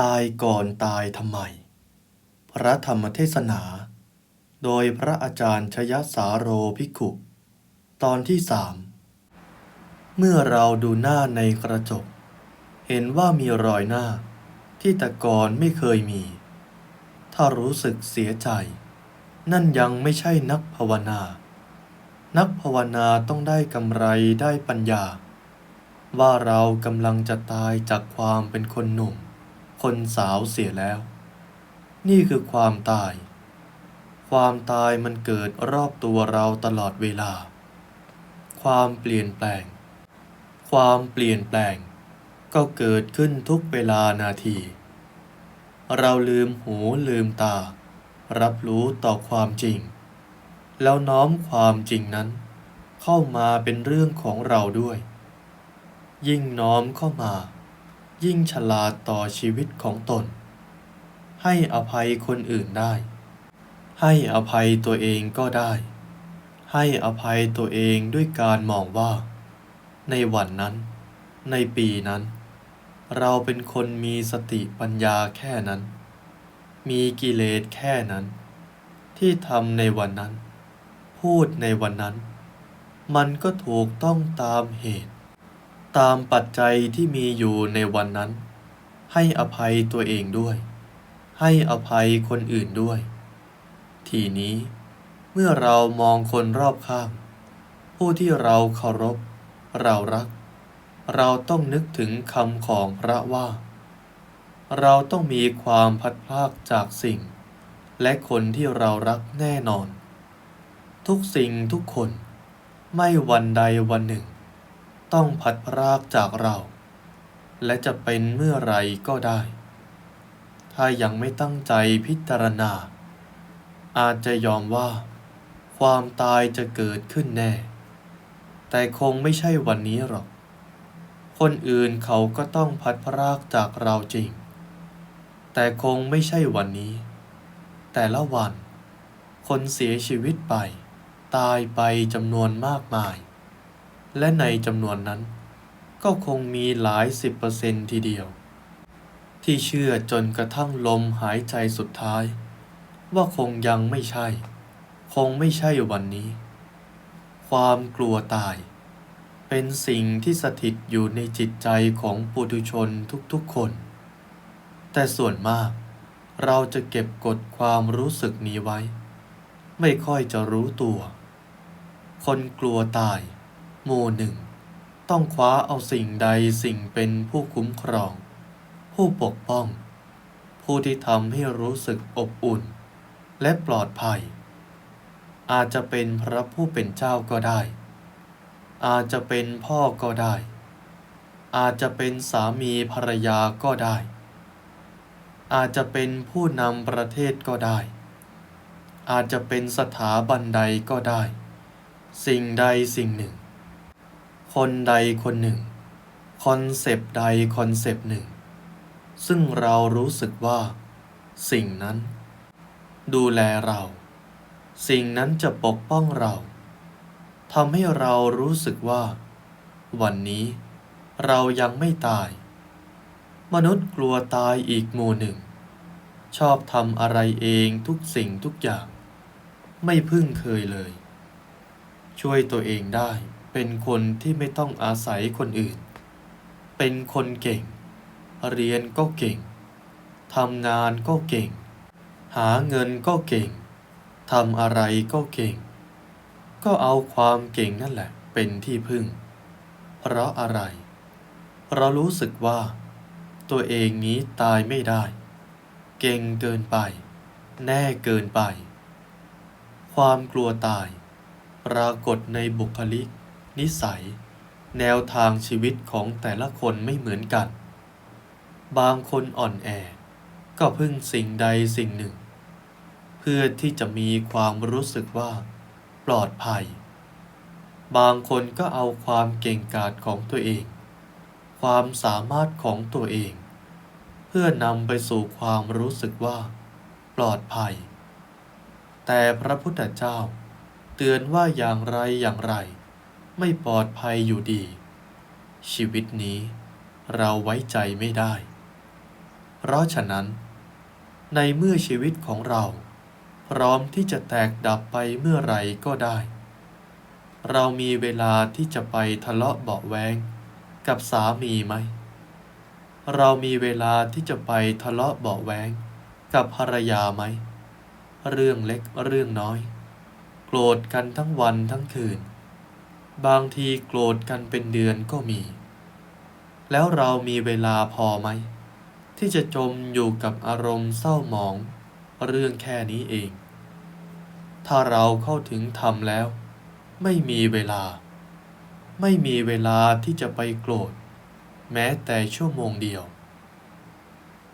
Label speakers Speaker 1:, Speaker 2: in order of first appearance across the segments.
Speaker 1: ตายก่อนตายทำไม พระธรรมเทศนา โดยพระอาจารย์ชยสาโรภิกขุ ตอนที่สามเมื่อเราดูหน้าในกระจก เห็นว่ามีรอยหน้าที่แต่ก่อนไม่เคยมี ถ้ารู้สึกเสียใจ นั่นยังไม่ใช่นักภาวนา นักภาวนาต้องได้กำไรได้ปัญญา ว่าเรากำลังจะตายจากความเป็นคนหนุ่ม คนสาวเสียแล้ว นี่คือความตาย ความตายมันเกิดรอบตัวเราตลอดเวลา ความเปลี่ยนแปลง ความเปลี่ยนแปลง ก็เกิดขึ้นทุกเวลานาที เราลืมหูลืมตา รับรู้ต่อความจริง แล้วน้อมความจริงนั้น เข้ามาเป็นเรื่องของเราด้วย ยิ่งน้อมเข้ามา ยิ่งฉลาดต่อชีวิตของตน ให้อภัยคนอื่นได้ ให้อภัยตัวเองก็ได้ ให้อภัยตัวเองด้วยการมองว่า ในวันนั้น ในปีนั้น เราเป็นคนมีสติปัญญาแค่นั้น มีกิเลสแค่นั้น ที่ทำในวันนั้น พูดในวันนั้น มันก็ถูกต้องตามเหตุ ตามปัจจัยที่มีอยู่ในวันนั้น ให้อภัยตัวเองด้วย ให้อภัยคนอื่นด้วย ทีนี้เมื่อเรามองคนรอบข้าง ผู้ที่เราเคารพ เรารัก เราต้องนึกถึงคำของพระว่า เราต้องมีความพัดพลากจากสิ่ง และคนที่เรารักแน่นอน ทุกสิ่งทุกคน ไม่วันใดวันหนึ่ง ต้องพัดพรากจากเรา และจะเป็นเมื่อไรก็ได้ ถ้ายังไม่ตั้งใจพิจารณา อาจจะยอมว่า ความตายจะเกิดขึ้นแน่ แต่คงไม่ใช่วันนี้หรอก คนอื่นเขาก็ต้องพัดพรากจากเราจริง แต่คงไม่ใช่วันนี้ แต่ละวัน คนเสียชีวิตไป ตายไปจำนวนมากมาย และในจำนวนนั้น ก็คงมีหลายสิบเปอร์เซนต์ทีเดียว ที่เชื่อจนกระทั่งลมหายใจสุดท้าย ว่าคงยังไม่ใช่ คงไม่ใช่วันนี้ ความกลัวตาย เป็นสิ่งที่สถิตอยู่ในจิตใจของปุถุชนทุกๆคน แต่ส่วนมากเราจะเก็บกดความรู้สึกนี้ไว้ ไม่ค่อยจะรู้ตัว คนกลัวตาย หมู่หนึ่งต้องคว้าเอาสิ่งใดสิ่งเป็นผู้คุ้มครอง ผู้ปกป้อง ผู้ที่ทำให้รู้สึกอบอุ่น และปลอดภัย อาจจะเป็นพระผู้เป็นเจ้าก็ได้ อาจจะเป็นพ่อก็ได้ อาจจะเป็นสามีภรรยาก็ได้ อาจจะเป็นผู้นำประเทศก็ได้ อาจจะเป็นสถาบันใดก็ได้ สิ่งใดสิ่งหนึ่ง คนใดคนหนึ่ง คอนเซปต์ใดคอนเซปต์หนึ่ง ซึ่งเรารู้สึกว่า สิ่งนั้น ดูแลเรา สิ่งนั้นจะปกป้องเราทำให้เรารู้สึกว่า วันนี้เรายังไม่ตาย มนุษย์กลัวตายอีกหมู่หนึ่ง ชอบทำอะไรเองทุกสิ่งทุกอย่าง ไม่พึ่งเคยเลย ช่วยตัวเองได้ เป็นคนที่ไม่ต้องอาศัยคนอื่น เป็นคนเก่ง เรียนก็เก่ง ทำงานก็เก่ง หาเงินก็เก่ง ทำอะไรก็เก่ง ก็เอาความเก่งนั่นแหละ เป็นที่พึ่ง เพราะอะไร เรารู้สึกว่า ตัวเองนี้ตายไม่ได้ เก่งเกินไป แน่เกินไป ความกลัวตาย ปรากฏในบุคลิก นิสัย แนวทางชีวิตของแต่ละคนไม่เหมือนกัน บางคนอ่อนแอ ก็พึ่งสิ่งใดสิ่งหนึ่ง เพื่อที่จะมีความรู้สึกว่า ปลอดภัย บางคนก็เอาความเก่งกาจของตัวเอง ความสามารถของตัวเอง เพื่อนำไปสู่ความรู้สึกว่า ปลอดภัย แต่พระพุทธเจ้าเตือนว่าอย่างไรอย่างไร ไม่ปลอดภัยอยู่ดี ชีวิตนี้เราไว้ใจไม่ได้ เพราะฉะนั้น ในเมื่อชีวิตของเรา พร้อมที่จะแตกดับไปเมื่อไรก็ได้ เรามีเวลาที่จะไปทะเลาะเบาแวงกับสามีไหม เรามีเวลาที่จะไปทะเลาะเบาแวงกับภรรยาไหม เรื่องเล็กเรื่องน้อย โกรธกันทั้งวันทั้งคืน บางทีโกรธกันเป็นเดือนก็มี แล้วเรามีเวลาพอไหม ที่จะจมอยู่กับอารมณ์เศร้าหมอง เรื่องแค่นี้เอง ถ้าเราเข้าถึงธรรมแล้ว ไม่มีเวลา ไม่มีเวลาที่จะไปโกรธ แม้แต่ชั่วโมงเดียว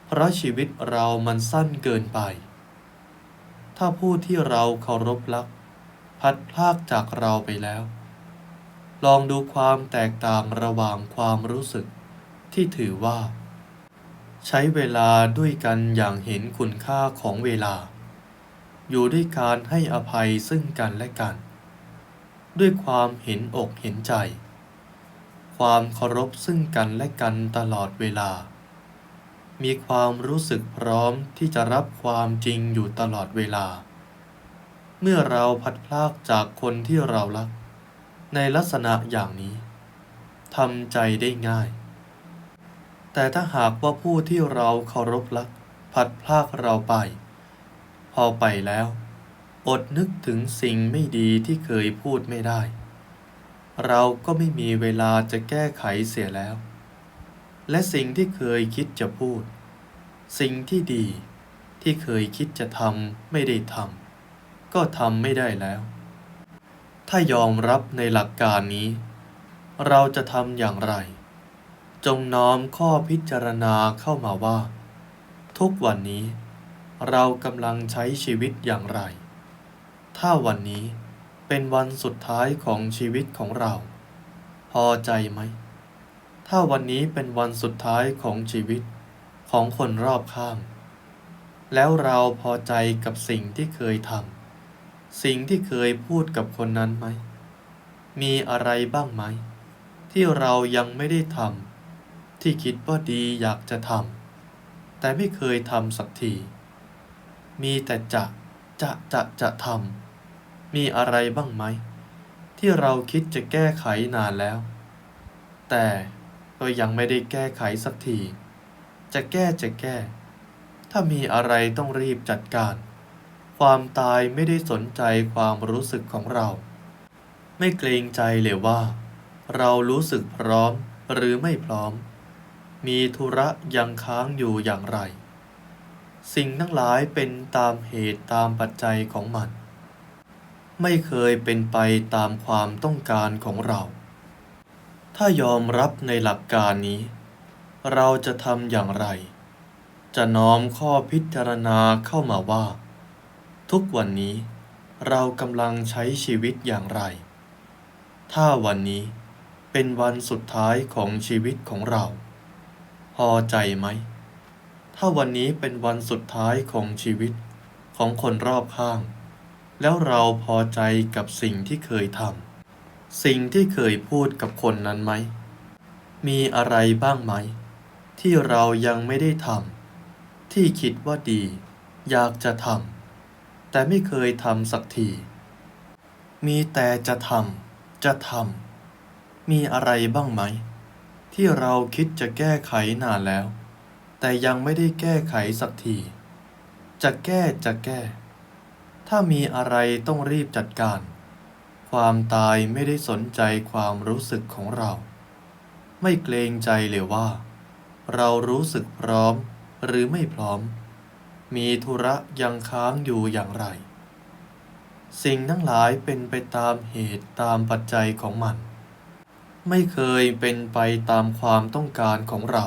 Speaker 1: เพราะชีวิตเรามันสั้นเกินไป ถ้าผู้ที่เราเคารพรัก พัดพลากจากเราไปแล้ว ลองดูความแตกต่างระหว่างความรู้สึก ที่ถือว่า ใช้เวลาด้วยกันอย่างเห็นคุณค่าของเวลา อยู่ด้วยการให้อภัยซึ่งกันและกัน ด้วยความเห็นอกเห็นใจ ความเคารพซึ่งกันและกันตลอดเวลา มีความรู้สึกพร้อมที่จะรับความจริงอยู่ตลอดเวลา เมื่อเราพัดพลากจากคนที่เรารัก ในลักษณะอย่างนี้ทำใจได้ง่าย แต่ถ้าหากว่าผู้ที่เราเคารพรักพัดพลากเราไป พอไปแล้ว อดนึกถึงสิ่งไม่ดีที่เคยพูดไม่ได้ เราก็ไม่มีเวลาจะแก้ไขเสียแล้ว และสิ่งที่เคยคิดจะพูด สิ่งที่ดีที่เคยคิดจะทำไม่ได้ทำก็ทำไม่ได้แล้ว ถ้ายอมรับในหลักการนี้ เราจะทำอย่างไร จงน้อมข้อพิจารณาเข้ามาว่า ทุกวันนี้ เรากำลังใช้ชีวิตอย่างไร ถ้าวันนี้เป็นวันสุดท้ายของชีวิตของเรา พอใจไหม ถ้าวันนี้เป็นวันสุดท้ายของชีวิตของคนรอบข้าง แล้วเราพอใจกับสิ่งที่เคยทำ สิ่งที่เคยพูดกับคนนั้นไหม มีอะไรบ้างไหม ที่เรายังไม่ได้ทำที่คิดว่าดีอยากจะทำแต่ไม่เคยทำสักที มีแต่จะจะจะจะทำมีอะไรบ้างไหม ที่เราคิดจะแก้ไขนานแล้ว แต่ก็ยังไม่ได้แก้ไขสักที จะแก้จะแก้ ถ้ามีอะไรต้องรีบจัดการ ความตายไม่ได้สนใจความรู้สึกของเรา ไม่เกรงใจเลยว่า เรารู้สึกพร้อมหรือไม่พร้อม มีธุระยังค้างอยู่อย่างไร สิ่งทั้งหลายเป็นตามเหตุตามปัจจัยของมัน ไม่เคยเป็นไปตามความต้องการของเรา ถ้ายอมรับในหลักการนี้ เราจะทำอย่างไร จะน้อมข้อพิจารณาเข้ามาว่า ทุกวันนี้เรากำลังใช้ชีวิตอย่างไร ถ้าวันนี้เป็นวันสุดท้ายของชีวิตของเรา พอใจไหม ถ้าวันนี้เป็นวันสุดท้ายของชีวิตของคนรอบข้าง แล้วเราพอใจกับสิ่งที่เคยทำสิ่งที่เคยพูดกับคนนั้นไหม มีอะไรบ้างไหม ที่เรายังไม่ได้ทำที่คิดว่าดี อยากจะทำ แต่ไม่เคยทำสักที มีแต่จะทำ จะทำ มีอะไรบ้างไหม ที่เราคิดจะแก้ไขนานแล้ว แต่ยังไม่ได้แก้ไขสักที จะแก้จะแก้ ถ้ามีอะไรต้องรีบจัดการ ความตายไม่ได้สนใจความรู้สึกของเรา ไม่เกรงใจเลยว่า เรารู้สึกพร้อมหรือไม่พร้อม มีธุระยังค้างอยู่อย่างไร สิ่งทั้งหลายเป็นไปตามเหตุตามปัจจัยของมัน ไม่เคยเป็นไปตามความต้องการของเรา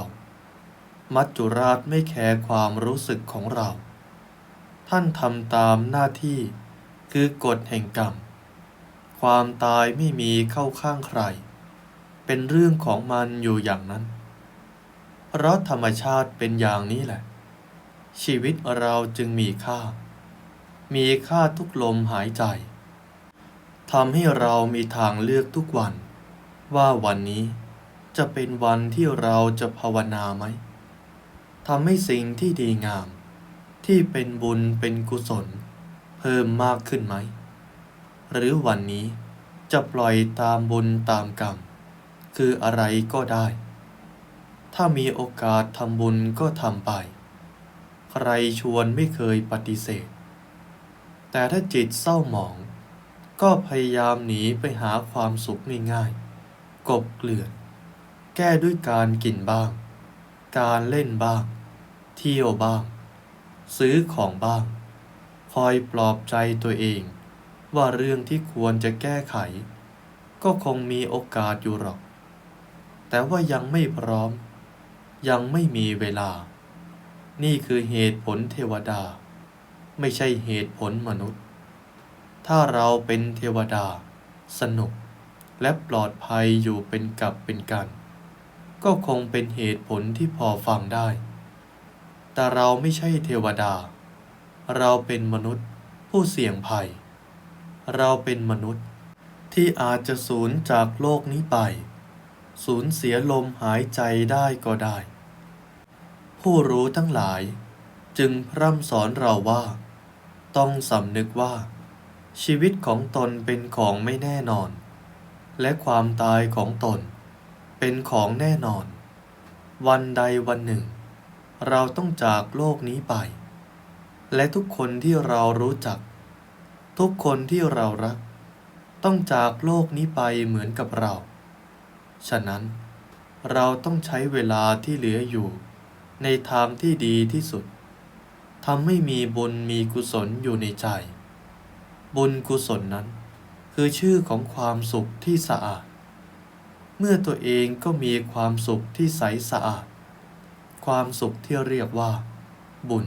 Speaker 1: มัจจุราชไม่แคร์ความรู้สึกของเรา ท่านทำตามหน้าที่คือกฎแห่งกรรม ความตายไม่มีเข้าข้างใคร เป็นเรื่องของมันอยู่อย่างนั้น เพราะธรรมชาติเป็นอย่างนี้แหละ ชีวิตเราจึงมีค่า มีค่าทุกลมหายใจทำให้เรามีทางเลือกทุกวัน ว่าวันนี้จะเป็นวันที่เราจะภาวนาไหมทำให้สิ่งที่ดีงาม ที่เป็นบุญเป็นกุศล เพิ่มมากขึ้นไหม หรือวันนี้จะปล่อยตามบุญตามกรรม คืออะไรก็ได้ ถ้ามีโอกาสทำบุญก็ทำไป ใครชวนไม่เคยปฏิเสธ แต่ถ้าจิตเศร้าหมอง ก็พยายามหนีไปหาความสุขง่ายๆ กบเกลื่อน แก้ด้วยการกินบ้าง การเล่นบ้าง เที่ยวบ้าง ซื้อของบ้าง คอยปลอบใจตัวเอง ว่าเรื่องที่ควรจะแก้ไข ก็คงมีโอกาสอยู่หรอก แต่ว่ายังไม่พร้อม ยังไม่มีเวลา นี่คือเหตุผลเทวดา ไม่ใช่เหตุผลมนุษย์ ถ้าเราเป็นเทวดา สนุก และปลอดภัยอยู่เป็นกับเป็นกัน ก็คงเป็นเหตุผลที่พอฟังได้ แต่เราไม่ใช่เทวดา เราเป็นมนุษย์ผู้เสี่ยงภัย เราเป็นมนุษย์ที่อาจจะสูญจากโลกนี้ไป สูญเสียลมหายใจได้ก็ได้ ผู้รู้ทั้งหลาย จึงพร่ำสอนเราว่า ต้องสำนึกว่า ชีวิตของตนเป็นของไม่แน่นอน และความตายของตน เป็นของแน่นอน วันใดวันหนึ่ง เราต้องจากโลกนี้ไป และทุกคนที่เรารู้จัก ทุกคนที่เรารัก ต้องจากโลกนี้ไปเหมือนกับเรา ฉะนั้นเราต้องใช้เวลาที่เหลืออยู่ ในทางที่ดีที่สุดทำให้มีบุญมีกุศลอยู่ในใจ บุญกุศลนั้น คือชื่อของความสุขที่สะอาด เมื่อตัวเองก็มีความสุขที่ใสสะอาด ความสุขที่เรียกว่า บุญ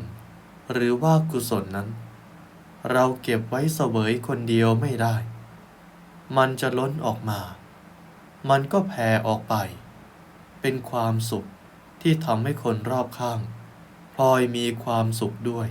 Speaker 1: หรือว่ากุศลนั้น เราเก็บไว้เสวยคนเดียวไม่ได้ มันจะล้นออกมา มันก็แผ่ออกไป เป็นความสุข ที่ทำให้คนรอบข้างพลอยมีความสุขด้วย